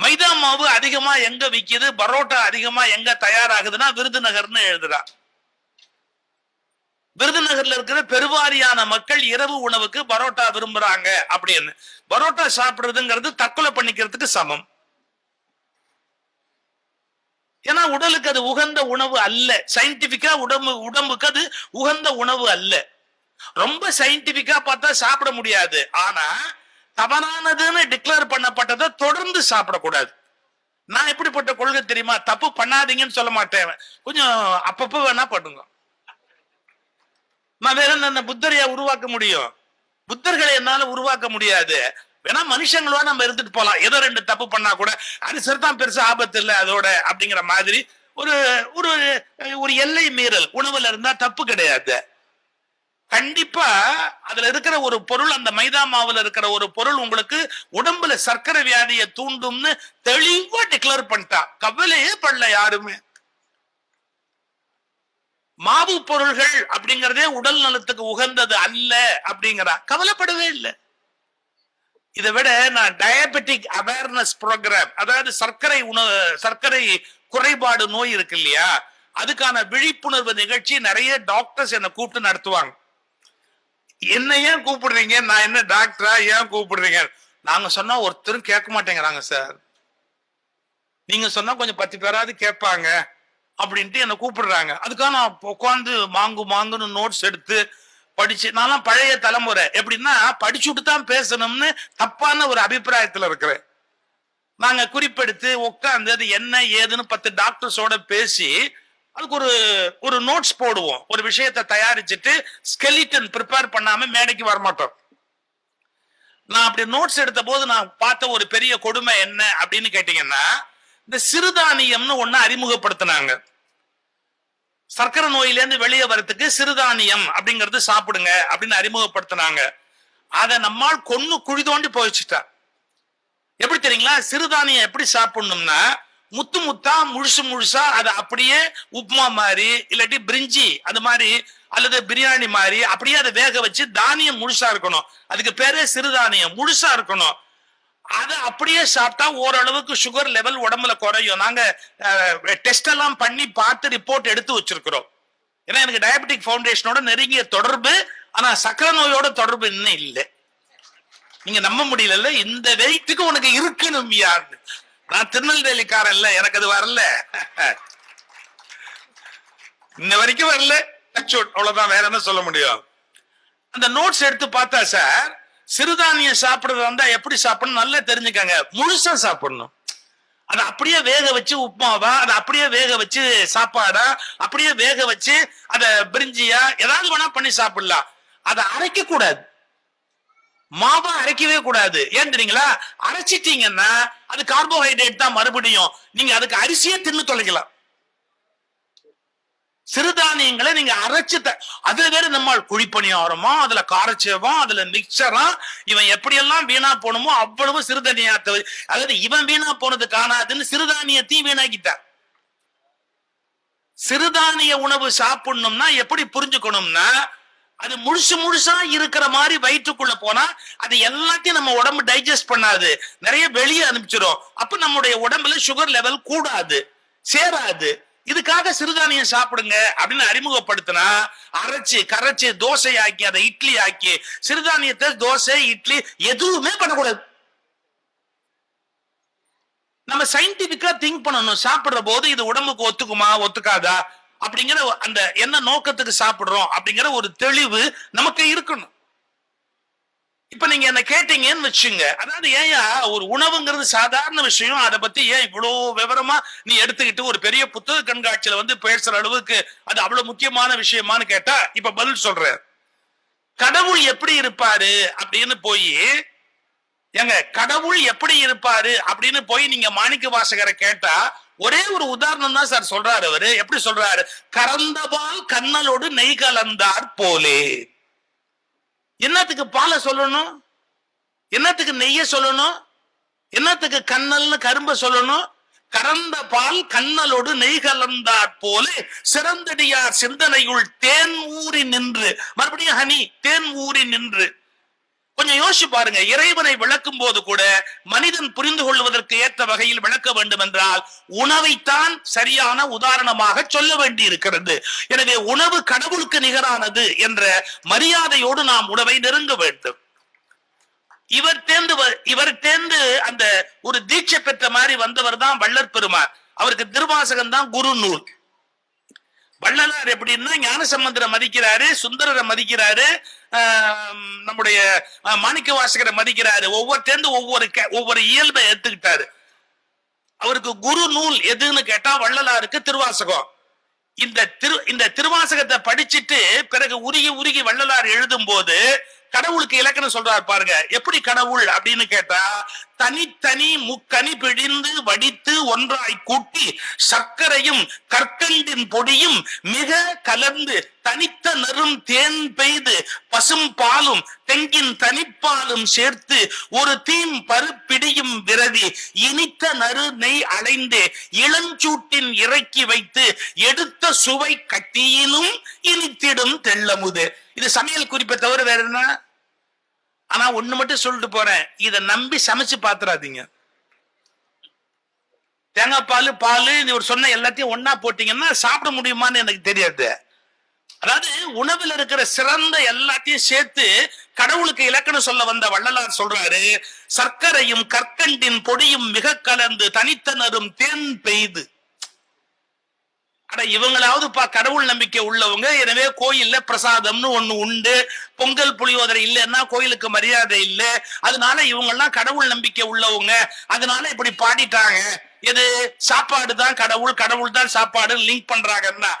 மைதா மாவு அதிகமா எங்க விக்குது? பரோட்டா அதிகமா எங்க தயாராகுதுன்னா விருதுநகர்னு எழுதுறா. விருதுநகர்ல இருக்கிற பெருவாரியான மக்கள் இரவு உணவுக்கு பரோட்டா விரும்புறாங்க அப்படின்னு. பரோட்டா சாப்பிடுறதுங்கிறது தற்கொலை பண்ணிக்கிறதுக்கு சமம். ஏன்னா உடலுக்கு அது உகந்த உணவு அல்ல. சயின்டிபிக்கா உடம்பு உடம்புக்கு அது உகந்த உணவு அல்ல. ரொம்ப சயின்டிபிக்கா பார்த்தா சாப்பிட முடியாது. ஆனா தவறானதுன்னு டிக்ளேர் பண்ணப்பட்டதை தொடர்ந்து சாப்பிடக்கூடாது. நான் எப்படிப்பட்ட கொள்கை தெரியுமா? தப்பு பண்ணாதீங்கன்னு சொல்ல மாட்டேன் கொஞ்சம் அப்பப்ப வேணா பண்ணுங்க. நான் வேற என்ன புத்தரையா உருவாக்க முடியும்? புத்தர்களை என்னால உருவாக்க முடியாது. வேணா மனுஷங்களா நம்ம இருந்துட்டு போலாம். ஏதோ ரெண்டு தப்பு பண்ணா கூட அது சரிதான் பெருசா ஆபத்து இல்லை அதோட அப்படிங்கிற மாதிரி ஒரு ஒரு ஒரு எல்லை மீறல். உணவுல இருந்தா தப்பு கிடையாது. கண்டிப்பா அதுல இருக்கிற ஒரு பொருள் அந்த மைதா மாவுல இருக்கிற ஒரு பொருள் உங்களுக்கு உடம்புல சர்க்கரை வியாதியை தூண்டும்னு தெளிவா டிக்ளேர் பண்ணிட்டா. கவலையே படல யாருமே. மாவு பொருள்கள் அப்படிங்கறதே உடல் நலத்துக்கு உகந்தது அல்ல அப்படிங்கிறா. கவலைப்படவே இல்லை. இதை விட நான் டயபெட்டிக் அவேர்னஸ் ப்ரோக்ராம் அதாவது சர்க்கரை உணவு சர்க்கரை குறைபாடு நோய் இருக்கு இல்லையா? அதுக்கான விழிப்புணர்வு நிகழ்ச்சி நிறைய டாக்டர்ஸ் என்னை கூப்பிட்டு நடத்துவாங்க. என்ன ஏன் கூப்பிடுறீங்க? நான் என்ன டாக்டரா ஏன் கூப்பிடுறீங்க? நாங்க சொன்னா ஒருத்தரும் கேட்க மாட்டேங்கிறாங்க சார் நீங்க சொன்னா கொஞ்சம் பத்து பேராவது கேட்பாங்க அப்படின்ட்டு என்னை கூப்பிடுறாங்க. அதுக்காக நான் உட்காந்து மாங்கு மாங்குன்னு நோட்ஸ் எடுத்து படிச்சு நான்லாம் பழைய தலைமுறை. எப்படின்னா படிச்சுட்டு தான் பேசணும்னு தப்பான ஒரு அபிப்பிராயத்துல இருக்கிறேன். நாங்க குறிப்பெடுத்து உட்காந்து அது என்ன ஏதுன்னு பத்து டாக்டர்ஸோட பேசி அதுக்கு ஒரு ஒரு நோட்ஸ் போடுவோம். ஒரு விஷயத்தை தயாரிச்சுட்டு ஸ்கெலிட்டன் ப்ரிப்பேர் பண்ணாம மேடைக்கு வரமாட்டோம். நான் அப்படி நோட்ஸ் எடுத்த போது நான் பார்த்த ஒரு பெரிய கொடுமை என்ன அப்படின்னு கேட்டீங்கன்னா இந்த சிறுதானியம்னு ஒன்னு அறிமுகப்படுத்தினாங்க. சர்க்கரை நோயிலேருந்து வெளியே வரத்துக்கு சிறுதானியம் அப்படிங்கறது சாப்பிடுங்க அப்படின்னு அறிமுகப்படுத்தினாங்க. அதை நம்மால் கொன்னு குழி தோண்டி போயிச்சுட்டா எப்படி தெரியுங்களா? சிறுதானியம் எப்படி சாப்பிடணும்னா முத்து முத்தா முழுசு முழுசா அதை அப்படியே உப்புமா மாதிரி இல்லாட்டி பிரிஞ்சி அது மாதிரி அல்லது பிரியாணி மாதிரி அப்படியே அதை வேக வச்சு தானியம் முழுசா இருக்கணும். அதுக்கு பேரே சிறுதானியம் முழுசா இருக்கணும். அதை அப்படியே சாப்பிட்டா ஓரளவுக்கு சுகர் லெவல் உடம்புல குறையும். நாங்க டெஸ்ட் எல்லாம் பண்ணி பார்த்து ரிப்போர்ட் எடுத்து வச்சிருக்கிறோம். ஏன்னா எனக்கு டயபெட்டிக் ஃபவுண்டேஷனோட நெருங்கிய தொடர்பு ஆனா சக்கரை நோயோட தொடர்பு இன்னும் இல்லை. நீங்க நம்ப முடியல இந்த வெயிட்டுக்கு உனக்கு இருக்கணும் யாரு நான் திருநெல்வேலிக்காரன் இல்ல எனக்கு அது வரல. இன்ன வரைக்கும் வரல. அவ்வளவுதான். வேற என்ன சொல்ல முடியும்? அந்த நோட்ஸ் எடுத்து பார்த்தா சார் சிறுதானியம் சாப்பிடுறது வந்தா எப்படி சாப்பிடணும்? நல்லா தெரிஞ்சுக்காங்க. முழுசா சாப்பிடணும். அதை அப்படியே வேக வச்சு உப்மாவா அதை அப்படியே வேக வச்சு சாப்பாடா? அப்படியே வேக வச்சு அதை பிரிஞ்சியா? ஏதாவது வேணா பண்ணி சாப்பிடலாம். அதை அரைக்க கூடாது மாவா அரைக்கவே கூடாது. ஏன் தெரியுங்களா? அரைச்சிட்டீங்கன்னா அது கார்போஹைட்ரேட் தான் மறுபடியும். நீங்க அதுக்கு அரிசியே தின்னு தொலைக்கலாம். சிறுதானியங்களை நீங்க அரைச்சு அதுல வேற நம்ம குழிப்பணியாரமா அதுல காரச்சேவம் அதுல மிக்சரா இவன் எப்படியெல்லாம் வீணா போனமோ அவ்வளவு சிறுதானியத்தை அதாவது இவன் வீணா போனது காணாதுன்னு சிறுதானியத்தையும் வீணாக்கிட்ட சிறுதானிய உணவு சாப்பிடணும்னா எப்படி புரிஞ்சுக்கணும்னா அது முழுசு முழுசா இருக்கிற மாதிரி வயிற்றுக்குள்ள போனா அது எல்லாத்தையும் நம்ம உடம்பு டைஜஸ்ட் பண்ணாது. நிறைய வெளியே அனுப்பிச்சிடும் அப்ப நம்முடைய உடம்புல சுகர் லெவல் கூடாது. சேராது. இதுக்காக சிறுதானியம் சாப்பிடுங்க அப்படின்னு அறிமுகப்படுத்தினா அரைச்சு கரைச்சு தோசை ஆக்கி அதை இட்லி ஆக்கி சிறுதானியத்தை தோசை இட்லி எதுவுமே பண்ணக்கூடாது. நம்ம சயின்டிபிக்கா திங்க் பண்ணணும். சாப்பிடுற போது இது உடம்புக்கு ஒத்துக்குமா ஒத்துக்காதா? அப்படிங்கிற அந்த என்ன நோக்கத்துக்கு சாப்பிடுறோம் அப்படிங்கிற ஒரு தெளிவு நமக்கு இருக்கணும். இப்ப நீங்க என்ன கேட்டீங்கன்னு வச்சுங்க அதாவது ஏயா ஒரு உணவுங்கிறது சாதாரண விஷயம் அதை பத்தி ஏன் இவ்வளவு விவரமா நீ எடுத்துக்கிட்டு ஒரு பெரிய புத்தக கண்காட்சியில வந்து பேசுற அளவுக்கு அது அவ்வளவு முக்கியமான விஷயமான்னு கேட்டா இப்ப பதில் சொல்ற கடவுள் எப்படி இருப்பாரு அப்படின்னு போய் ஏங்க கடவுள் எப்படி இருப்பாரு அப்படின்னு போய் நீங்க மாணிக்க வாசகரை கேட்டா ஒரே ஒரு உதாரணம் தான் சார் சொல்றாரு அவரு. எப்படி சொல்றாரு? கறந்தபால் கண்ணலோடு நெய் கலந்தார் போலே. என்னத்துக்கு பாலை சொல்லணும்? என்னத்துக்கு நெய்ய சொல்லணும்? என்னத்துக்கு கண்ணல்னு கரும்ப சொல்லணும்? கறந்த பால் கண்ணலோடு நெய் கலந்தாற் போல. சிறந்தடியார் சிந்தனையுள் தேன் ஊறி நின்று. மறுபடியும் ஹனி தேன் ஊறி நின்று. கொஞ்சம் யோசிச்சு பாருங்க. இறைவனை விளக்கும் போது கூட மனிதன் புரிந்து கொள்வதற்கு ஏற்ற வகையில் விளக்க வேண்டும் என்றால் உணவைத்தான் சரியான உதாரணமாக சொல்ல வேண்டி இருக்கிறது எனவே உணவு கடவுளுக்கு நிகரானது என்ற மரியாதையோடு நாம் உணவை நெருங்க வேண்டும். இவர் தேர்ந்து வ- இவர் தேர்ந்து அந்த ஒரு தீட்சை பெற்ற மாதிரி வந்தவர் தான் வள்ளற் பெருமார் அவருக்கு திருவாசகம் தான் குரு நூல். வள்ளலார் எப்படின்னா ஞானசம்பந்தரை மதிக்கிறாரு சுந்தரரை மதிக்கிறாரு நம்முடைய ஆஹ், மாணிக்க வாசகரை மதிக்கிறாரு. ஒவ்வொருத்தேர்ந்து ஒவ்வொரு ஒவ்வொரு இயல்பை எடுத்துக்கிட்டாரு. அவருக்கு குரு நூல் எதுன்னு கேட்டா வள்ளலாருக்கு திருவாசகம். இந்த திரு இந்த திருவாசகத்தை படிச்சிட்டு பிறகு உருகி உருகி வள்ளலார் எழுதும் போது கடவுளுக்கு இலக்கணம் சொல்றாரு பாருங்க. எப்படி கடவுள் அப்படின்னு கேட்டா தனித்தனி முக்கனி பிழிந்து வடித்து ஒன்றாய் கூட்டி சர்க்கரையும் கற்கண்டின் பொடியும் மிக கலந்து தனித்த நெரும் தேன் பெய்து பசும் பாலும் தெங்கின் தனிப்பாலும் சேர்த்து ஒரு தீம் பருப்பிடியும் விரதி இனித்த நறு நெய் அலைந்து இளஞ்சூட்டின் இறக்கி வைத்து எடுத்த சுவை கட்டியிலும் இனித்திடும் தெள்ளமுது. இது சமையல் குறிப்பை தவிர வேற என்ன ஆனா ஒண்ணு மட்டும் சொல்லிட்டு போறேன். இதை நம்பி சமைச்சு பாத்துறாதீங்க. தேங்காய் பால் பால் இவர் சொன்ன எல்லாத்தையும் ஒன்னா போட்டீங்கன்னா சாப்பிட முடியுமான்னு எனக்கு தெரியாது. அதாவது உணவில் இருக்கிற சிறந்த எல்லாத்தையும் சேர்த்து கடவுளுக்கு இலக்கணம் சொல்ல வந்த வள்ளலார் சொல்றாரு சர்க்கரையும் கற்கண்டின் பொடியும் மிக கலந்து தனித்தனரும் தேன் பெய்து. ஆனா இவங்களாவது பா கடவுள் நம்பிக்கை உள்ளவங்க. எனவே கோயில்ல பிரசாதம்னு ஒண்ணு உண்டு. பொங்கல் புளியோதரை இல்லைன்னா கோயிலுக்கு மரியாதை இல்ல. அதனால இவங்க எல்லாம் கடவுள் நம்பிக்கை உள்ளவங்க. அதனால இப்படி பாடிட்டாங்க. எது? சாப்பாடு தான் கடவுள் கடவுள் தான் சாப்பாடு லிங்க் பண்றாங்கன்னா.